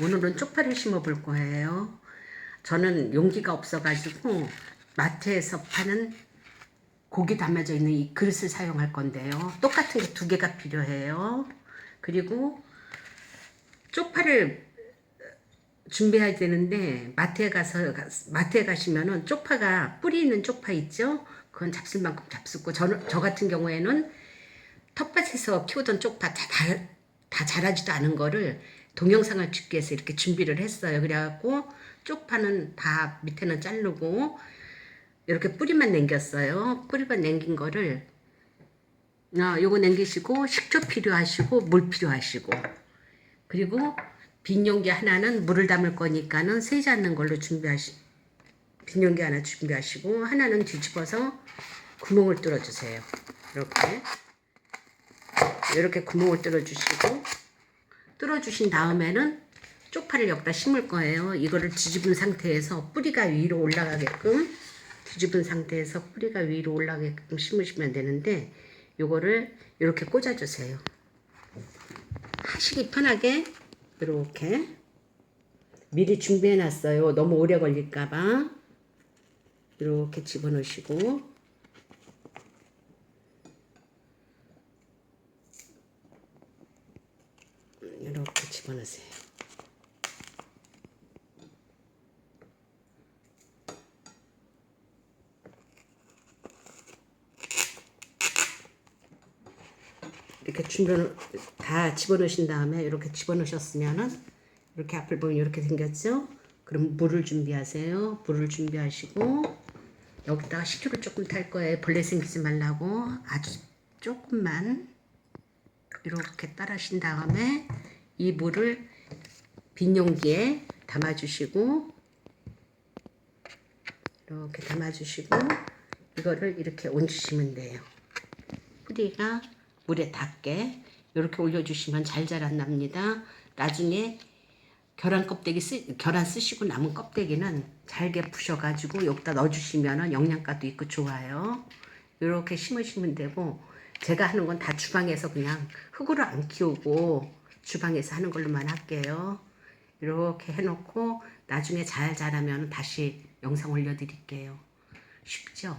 오늘은 쪽파를 심어 볼 거예요. 저는 용기가 없어가지고 마트에서 파는 고기 담아져 있는 이 그릇을 사용할 건데요. 똑같은 게 두 개가 필요해요. 그리고 쪽파를 준비해야 되는데 마트에 가서 마트에 가시면은 쪽파가 뿌리 있는 쪽파 있죠? 그건 잡술 만큼 잡수고 저, 저 같은 경우에는 텃밭에서 키우던 쪽파 다, 다, 다 자라지도 않은 거를 동영상을 찍기 위해서 이렇게 준비를 했어요. 그래갖고 쪽파는 다 밑에는 자르고 이렇게 뿌리만 남겼어요. 뿌리만 남긴 거를 아, 요거 남기시고 식초 필요하시고 물 필요하시고 그리고 빈 용기 하나는 물을 담을 거니까는 새지 않는 걸로 준비하시 빈 용기 하나 준비하시고 하나는 뒤집어서 구멍을 뚫어 주세요. 이렇게 이렇게 구멍을 뚫어 주시고 뚫어 주신 다음에는 쪽파를 여기다 심을 거예요. 이거를 뒤집은 상태에서 뿌리가 위로 올라가게끔 뒤집은 상태에서 뿌리가 위로 올라가게끔 심으시면 되는데 요거를 이렇게 꽂아 주세요. 하시기 편하게 이렇게 미리 준비해 놨어요. 너무 오래 걸릴까봐 이렇게 집어넣으시고 이렇게 집어넣으세요. 이렇게 준비 다 집어넣으신 다음에 이렇게 집어넣으셨으면은 이렇게 앞을 보면 이렇게 생겼죠? 그럼 물을 준비하세요. 물을 준비하시고 여기다가 식초를 조금 탈 거예요. 벌레 생기지 말라고 아주 조금만 이렇게 따라신 다음에 이 물을 빈 용기에 담아주시고 이렇게 담아주시고 이거를 이렇게 얹으시면 돼요. 뿌리가 물에 닿게 이렇게 올려주시면 잘 자란답니다. 나중에 계란 껍데기 쓰, 계란 쓰시고 남은 껍데기는 잘게 부셔가지고 여기다 넣어주시면 영양가도 있고 좋아요. 이렇게 심으시면 되고 제가 하는 건 다 주방에서 그냥 흙으로 안 키우고 주방에서 하는 걸로만 할게요. 이렇게 해놓고 나중에 잘 자라면 다시 영상 올려드릴게요. 쉽죠?